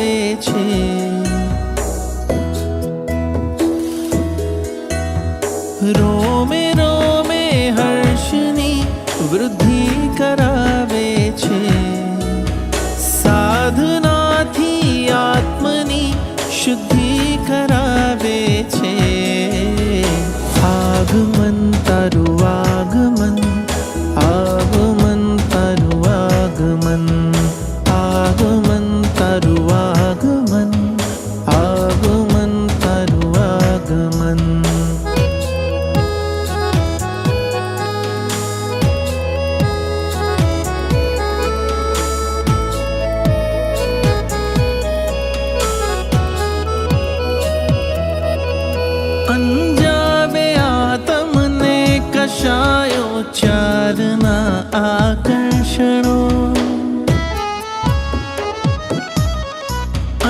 આવે છે. રોમે રોમે હર્ષની વૃદ્ધિ કરાવે છે. સાધનાથી આત્મની શુદ્ધિ આકર્ષણો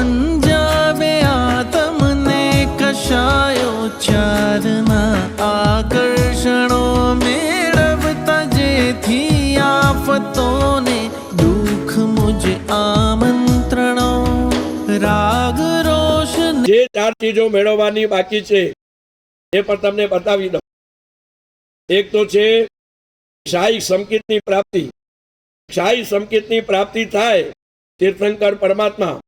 અંજાવે આ તમને કશાયો ચારના આકર્ષણો મેળવતા જેથી આફતોને દુઃખ મુજ આમંત્રણો રાગ રોશન જે ચાર ચીજો મેળવવાની બાકી છે, એ પણ તમને બતાવી દઉં. એક તો છે શાહી સંકેતની પ્રાપ્તિ. શાહી સંકેતની પ્રાપ્તિ થાય તીર્થંકર પરમાત્મા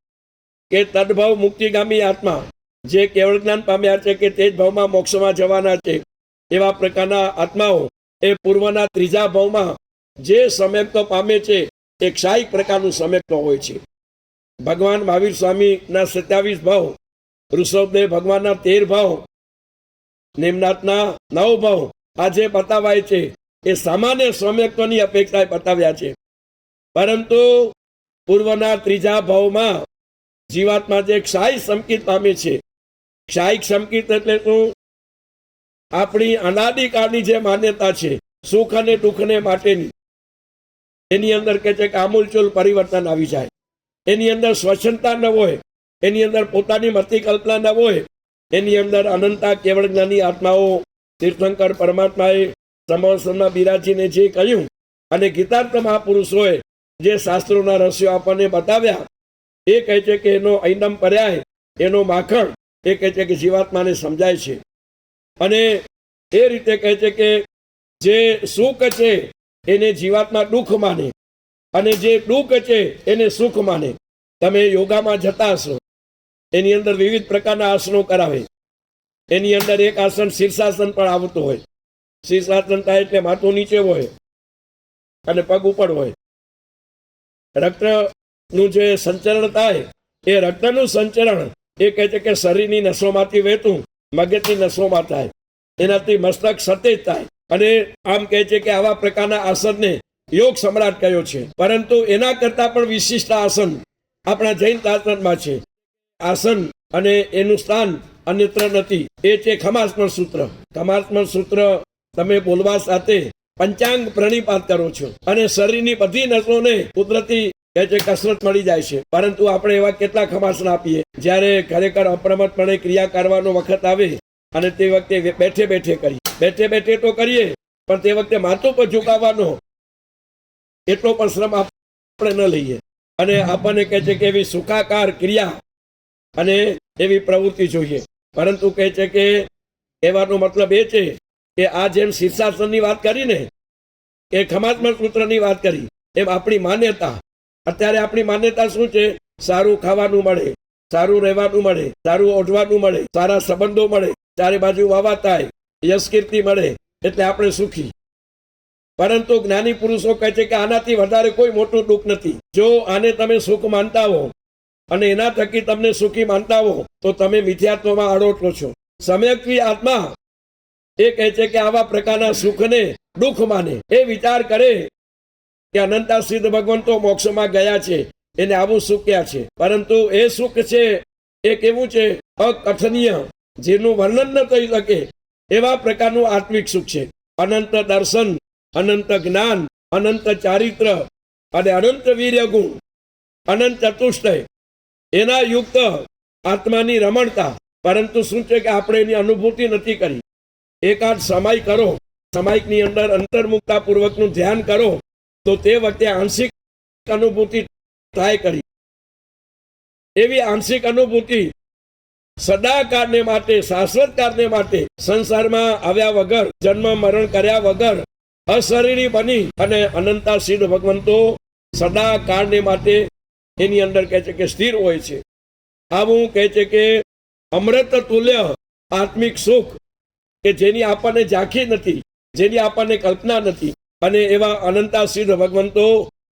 કે તદભાવ મુક્તિગામી આત્મા. જે કેવળ જ્ઞાન પામ્યા છે કે તે જ ભાવમાં મોક્ષમાં જવાના છે. એવા પ્રકારના આત્માઓ એ પૂર્વના ત્રીજા ભાવમાં જે સમ્યક્ત પામે છે, એ ક્ષાયિક પ્રકારનું સમ્યક્ત હોય છે. ભગવાન મહાવીર સ્વામીના સત્યાવીસ ભાવ, ઋષભદેવ ભગવાનના તેર ભાવ, નિમનાથના નવ ભાવ આજે બતાવાય છે. એ સામાન્ય સૌમ્યત્વની અપેક્ષાએ બતાવ્યા છે. પરંતુ પૂર્વના ત્રીજા ભાવમાં જીવાત્મા જે ક્ષાય સંકિત પામે છે. ક્ષાયિક સંકિત એટલે શું? આપણી અનાદિકાળની જે માન્યતા છે, સુખ અને દુઃખને માટેની. એની અંદર કે છે કે આમૂલચૂલ પરિવર્તન આવી જાય. એની અંદર સ્વચ્છતા ન હોય, એની અંદર પોતાની મતી કલ્પના ન હોય, એની અંદર અનંતા કેવળ જ્ઞાની આત્માઓ, તીર્થંકર પરમાત્માએ સમાસનમાં બિરાજીને જે કહ્યું, અને ગીતાર્થ મહાપુરુષોએ જે શાસ્ત્રોના રહસ્યો આપણને બતાવ્યા, એ કહે છે કે એનો ઐનમ પર્યાય, એનો માખણ, એ કહે છે કે જીવાત્માને સમજાય છે. અને એ રીતે કહે છે કે જે સુખ છે, એને જીવાત્મા દુઃખ માને, અને જે દુઃખ છે, એને સુખ માને. તમે યોગામાં જતા હશો. એની અંદર વિવિધ પ્રકારના આસનો કરાવે. એની અંદર એક આસન શીર્ષાસન પણ આવતું હોય. શીર્ષાસન થાય એટલે માથું નીચે હોય અને પગ ઉપર હોય. રક્તનું જે સંચરણ થાય, એ રક્તનું સંચરણ, એ કહે છે કે શરીરની નસોમાંથી વહેતું, મગજની નસોમાં થાય. એનાથી મસ્તક સતેજ થાય. અને આમ કહે છે કે આવા પ્રકારના આસનને યોગ સમ્રાટ કયો છે. પરંતુ એના કરતાં પણ વિશિષ્ટ આસન આપણા જૈન શાસ્ત્રમાં છે. આસન અને એનું સ્થાન અન્યત્ર નથી. એ છે ખમાસમણ સૂત્ર. ખમાસમણ સૂત્ર તમે બોલવા સાથે પંચાંગ પ્રણિપાત કરો છો અને શરીરની બધી નસોને કુદરતી કહે છે કસરત મળી જાય છે. પરંતુ આપણે એવા કેટલા ખમાસણ આપીએ? જ્યારે ખરેખર અપ્રમતપણે ક્રિયા કરવાનો વખત આવે અને તે વખતે બેઠે બેઠે કરીએ. બેઠે બેઠે તો કરીએ, પણ તે વખતે માથું પર ઝુકાવવાનો એટલો પણ શ્રમ આપણે ન લઈએ. અને આપણને કહે છે કે એવી સુખાકાર ક્રિયા અને એવી પ્રવૃત્તિ જોઈએ. પરંતુ કહે છે કે કહેવાનો મતલબ એ છે કે આ જેમ શીર્ષાસનની વાત કરીને કે ખમાત્મક સૂત્રની વાત કરી, એમ આપણી માન્યતા. અત્યારે આપણી માન્યતા શું છે? સારું ખાવાનું મળે, સારું રહેવાનું મળે, સારું ઓઢવાનું મળે, સારા સંબંધો મળે, ચારે બાજુ વાવા થાય યશકીર્તિ મળે, એટલે આપણે સુખી. પરંતુ જ્ઞાની પુરુષો કહે છે કે આનાથી વધારે કોઈ મોટું દુઃખ નથી. જો આને તમે સુખ માનતા હો, અને એના થકી તમને સુખી માનતા હો, તો તમે મિથ્યાત્વમાં આડોટો છો. સમ્યક્વી આત્મા એ કહે છે કે આવા પ્રકારના સુખને દુઃખ માને એ વિચાર કરે કે અનંતા સિદ્ધ ભગવાન તો મોક્ષમાં ગયા છે, એને આવું સુખ ક્યાં છે? પરંતુ એ સુખ છે, એ કેવું છે? અકથનીય, જેનું વર્ણન ન થઈ શકે એવા પ્રકારનું આત્મિક સુખ છે. અનંત દર્શન, અનંત જ્ઞાન, અનંત ચારિત્ર અને અનંત વીર્ય ગુણ અનંત ચતુષ્ટય, એના યુક્ત આત્માની રમણતા. પરંતુ શું છે કે આપણે એની અનુભૂતિ નથી કરી? એકાદ સમય કરો. સમાયની અંદર અંતર્મુક્તા પૂર્વકનું ધ્યાન કરો. તો તે વખતે આંશિક અનુભૂતિ ટ્રાય કરી. એવી આંશિક અનુભૂતિ સદાકારને માટે શાશ્વત કાળને માટે, સંસારમાં આવ્યા વગર, જન્મ, મરણ કર્યા વગર અશરીરી બની અને અનંતા સિદ્ધ ભગવંતો સદા કાળને માટે એની અંદર કહે છે કે સ્થિર હોય છે. આવું કહે છે કે અમૃત તુલ્ય આત્મિક સુખ કે જેની આપણને ઝાંખી નથી, જેની આપણને કલ્પના નથી. અને એવા અનંતાસિદ્ધ ભગવંતો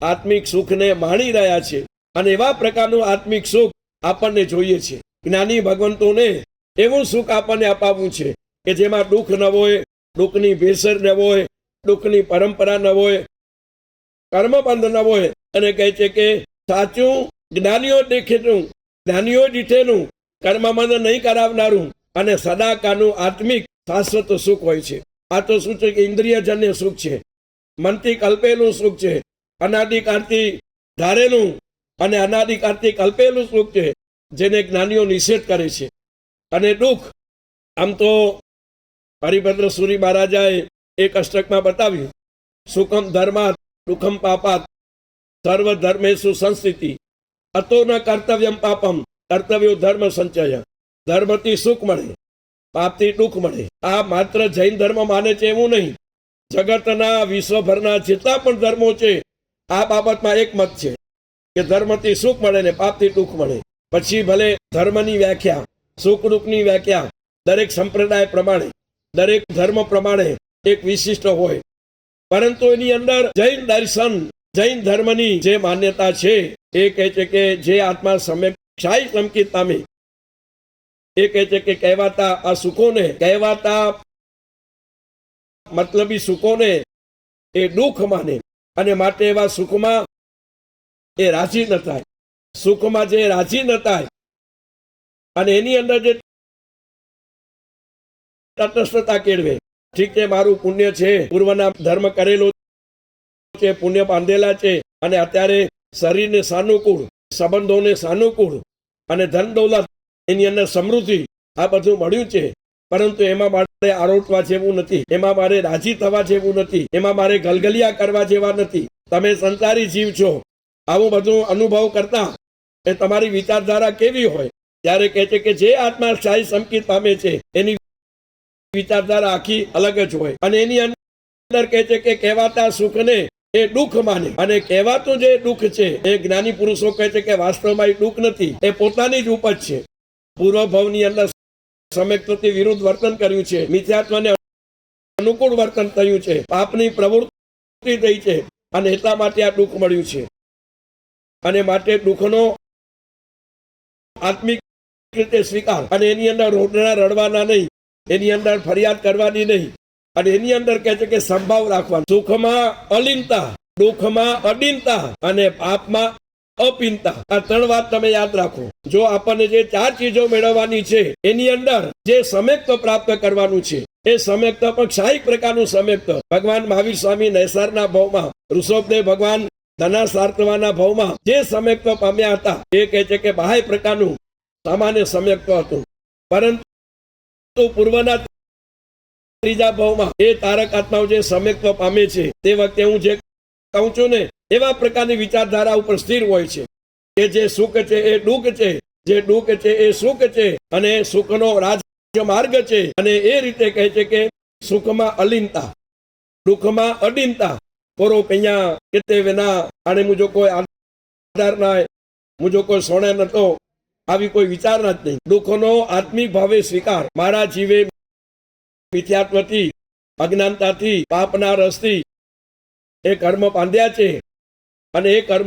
આત્મિક સુખને માણી રહ્યા છે અને એવા પ્રકારનું આત્મિક સુખ આપણને જોઈએ છે. જ્ઞાની ભગવંતોને એવું સુખ આપણને અપાવવું છે કે જેમાં દુઃખ ન હોય, દુઃખની ભેસર ન હોય, દુઃખની પરંપરા ન હોય, કર્મબંધ ન હોય અને કહે છે કે સાચું જ્ઞાનીઓ દેખેલું, જ્ઞાનીઓ દીઠેલું કર્મબંધ નહીં કરાવનારું. અને સદાકાનું આત્મિક શાશ્વત સુખ હોય છે. આ તો શું છે કે ઇન્દ્રિયજન્ય સુખ છે. મનથી કલ્પેલું સુખ છે. અનાદિકાળથી ધારેલું અને અનાદિકાળથી કલ્પેલું સુખ છે, જેને જ્ઞાનીઓ નિષેધ કરે છે. અને દુઃખ, આમ તો હરિભદ્ર સુરી મહારાજાએ એક અષ્ટકમાં બતાવ્યું, સુખમ ધર્માત, દુઃખમ પાપાત સર્વ ધર્મેશુ સંસ્થિતિ, અતો ન કર્તવ્યમ પાપમ, કર્તવ્યો ધર્મ સંચય. ધર્મથી સુખ મળે, પાપથી દુઃખ મળે. આ માત્ર જૈન ધર્મ માને છે એવું નહીં. જગતના વિશ્વભરના જેટલા પણ ધર્મો છે, આ બાબતમાં એક મત છે કે ધર્મથી સુખ મળે ને પાપથી દુઃખ મળે. પછી ભલે ધર્મની વ્યાખ્યા સુખ દુઃખની વ્યાખ્યા, દરેક સંપ્રદાય પ્રમાણે, દરેક ધર્મ પ્રમાણે એક વિશિષ્ટ હોય. પરંતુ એની અંદર જૈન દર્શન, જૈન ધર્મની જે માન્યતા છે, એ કહે છે કે જે આત્મા સમ્યક શાહી સંકિત પામે એ કહે છે કે કહેવાતા આ સુખોને કહેવાતા મતલબી સુખોને એ દુઃખ માને અને માટે એવા સુખમાં એ રાજી ન થાય. સુખમાં જે રાજી ન થાય અને એની અંદર જે તટસ્થતા કેળવે. ઠીક છે, મારું પુણ્ય છે, પૂર્વના ધર્મ કરેલો છે, પુણ્ય બાંધેલા છે અને અત્યારે શરીરને સાનુકૂળ, સંબંધોને સાનુકૂળ અને ધન દૌલત એની અંદર સમૃદ્ધિ આ બધું મળ્યું છે. પરંતુ એમાં મારે આરોટવા જેવું નથી. એમાં મારે રાજી થવા જેવું નથી. એમાં મારે ગલગલિયા કરવા જેવા નથી. તમે સંસારી જીવ છો. આવું બધું અનુભવ કરતા એ તમારી વિચારધારા કેવી હોય? ત્યારે કહે છે કે જે આત્મા શાહી સંકિત પામે છે, એની વિચારધારા આખી અલગ જ હોય. અને એની અંદર કહે છે કે કહેવાતા સુખને એ દુઃખ માને. અને કહેવાતું જે દુઃખ છે, એ જ્ઞાની પુરુષો કહે છે કે વાસ્તવમાં એ દુઃખ નથી. એ પોતાની જ ઉપજ છે. પૂર્વ અંદર સમ્યક્તથી વિરુદ્ધ વર્તન કર્યું છે. મિથ્યાત્મને અનુકૂળ વર્તન થયું છે. પાપની પ્રવૃત્તિ થઈ છે અને એટલા માટે આ દુઃખ મળ્યું છે. અને માટે દુઃખનો આત્મિક રીતે સ્વીકાર. અને એની અંદર રોડના રડવાના નહીં. એની અંદર ફરિયાદ કરવાની નહીં. અને એની અંદર કહે છે કે સંભાવ રાખવાનો. સુખમાં અલીનતા, દુઃખમાં અડીનતા અને પાપમાં અપિનતા. આ ત્રણ વાત તમે યાદ રાખો. જો આપણને જે ચાર ચીજો મેળવવાની છે, એની અંદર જે સમ્યક્ત પ્રાપ્ત કરવાનું છે, એ સમ્યક્ત પણ શાહી પ્રકારનું સમ્યક્ત ભગવાન મહાવીર સ્વામી નૈસારના ભાવમાં, ઋષભદેવ ભગવાન ધના સાર્તવાના ભાવમાં જે સમ્યક્ત પામ્યા હતા, એ કહે છે કે બાહ્ય પ્રકારનું સામાન્ય સમ્યક્ત હતું. પરંતુ પૂર્વના ત્રીજા ભાવમાં એ તારક આત્માઓ જે સમ્યક્ત પામે છે, તે વખતે હું જે કહું છું ને એવા પ્રકારની વિચારધારા ઉપર સ્થિર હોય છે. કે જે સુખ છે, એ દુઃખ છે. જે દુઃખ છે, એ સુખ છે. અને સુખનો રાજ્ય માર્ગ છે. અને એ રીતે કહે છે કે સુખમાં અલીનતા, દુઃખમાં અડીનતા. કોરો કૈયા કેતે વિના આને મુજો કોઈ આધાર ના મુજો કોઈ સોણે નતો. આવી કોઈ વિચારના જ નહીં. દુઃખનો આત્મિક ભાવે સ્વીકાર. મારા જીવે મિથ્યાત્વથી, અજ્ઞાનતાથી, પાપના રસથી એ કર્મ બાંધ્યા છે. અને એ કર્મ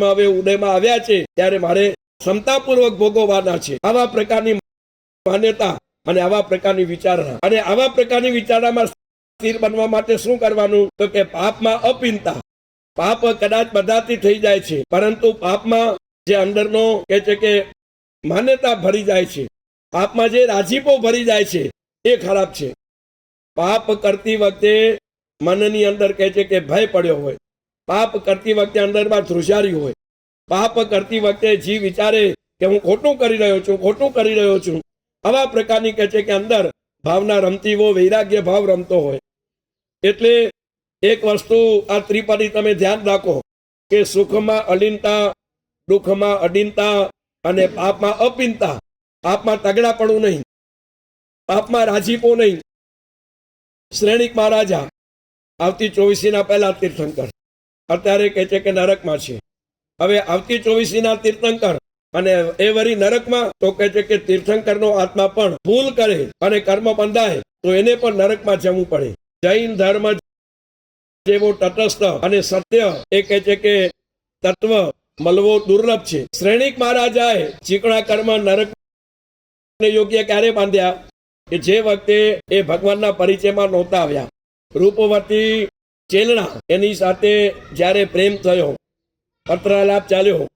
હવે ઉદયમાં આવ્યા છે, ત્યારે મારે ક્ષમતાપૂર્વક ભોગવવાના છે. આવા પ્રકારની માન્યતા અને આવા પ્રકારની વિચારણા. અને આવા પ્રકારની વિચારણામાં સ્થિર બનવા માટે શું કરવાનું? તો કે પાપમાં અપિનતા. પાપ કદાચ બધાથી થઈ જાય છે, પરંતુ પાપમાં જે અંદરનો કે છે કે માન્યતા ભરી જાય છે, પાપમાં જે રાજીપો ભરી જાય છે, એ ખરાબ છે. પાપ કરતી વખતે મનની અંદર કહે છે કે ભય પડ્યો હોય. પાપ કરતી વખતે અંદરમાં ધ્રુજારી હોય. પાપ કરતી વખતે જી વિચારે કે હું ખોટું કરી રહ્યો છું, ખોટું કરી રહ્યો છું. આવા પ્રકારની કહે છે કે અંદર ભાવના રમતી હો વૈરાગ્ય ભાવ રમતો હોય. એટલે એક વસ્તુ આ ત્રિપાદી તમે ધ્યાન રાખો કે સુખમાં અલિનતા, દુઃખમાં અડીનતા અને પાપમાં અપીનતા. પાપમાં તગડા પડવું નહીં. પાપમાં રાજીપો નહીં. શ્રેણિક મહારાજા આવતી ચોવીસીના પહેલા તીર્થંકર. અત્યારે કહે છે કે નરકમાં છે. હવે આવતી ચોવીસીના તીર્થંકર અને એ વરી નરકમાં તો કહે છે કે તીર્થંકરનો આત્મા પણ ભૂલ કરે અને કર્મ બંધાય, તો એને પણ નરકમાં જવું પડે. જૈન ધર્મ જેવો તટસ્થ અને સત્ય એ કહે છે કે તત્વ મળવો દુર્લભ છે. શ્રેણિક મહારાજાએ ચીકણા કર્મ નરક યોગ્ય ક્યારે બાંધ્યા? કે જે વખતે એ ભગવાનના પરિચયમાં નહોતા આવ્યા. રૂપવતી ચેલણા એની સાથે જ્યારે પ્રેમ થયો પત્રાલાપ ચાલ્યો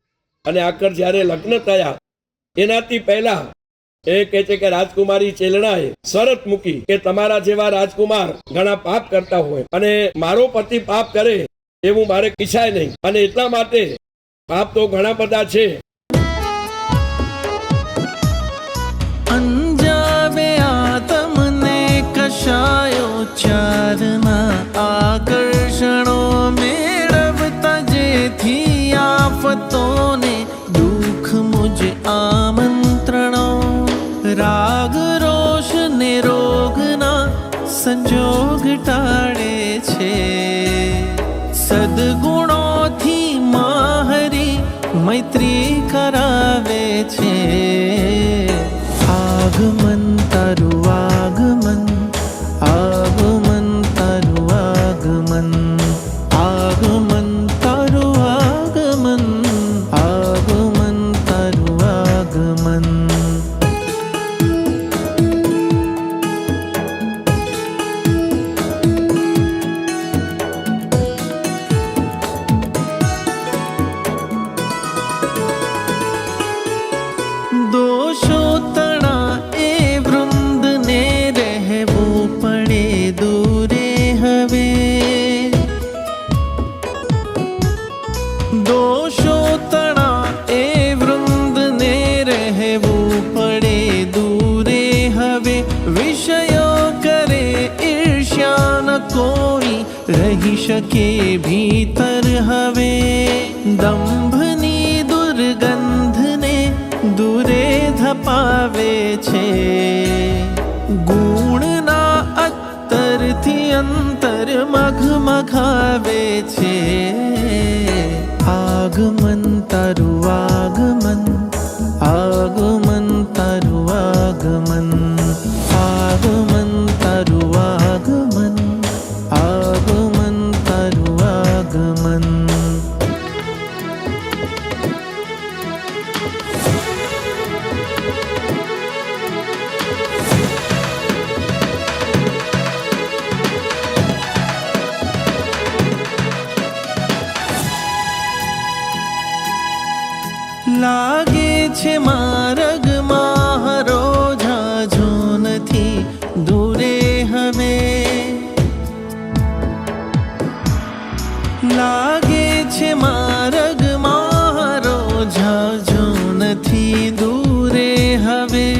અને આખર જ્યારે લગ્ન થયા, એનાથી પહેલા એ કહે છે કે રાજકુમારી ચેલણાએ શરત મૂકી કે તમારા જેવા રાજકુમાર ઘણા પાપ કરતા હોય અને મારો પતિ પાપ કરે એવું મારે ઈચ્છાય નહીં. અને એટલા માટે પાપ તો ઘણા બધા છે ચારના આકર્ષણો મેળવતા જેથી આફતોને દુઃખ મુજ આમંત્રણો. રાગ દોષો તણા એ વૃંદને રહેવું પડે દૂરે હવે વિષયો કરે ઈર્ષ્યા કોઈ રહી શકે ભીતર હવે દંભની દુર્ગંધને દૂરે ધપાવે છે ગુણના અત્તરથી અંતર મઘમઘાવે છે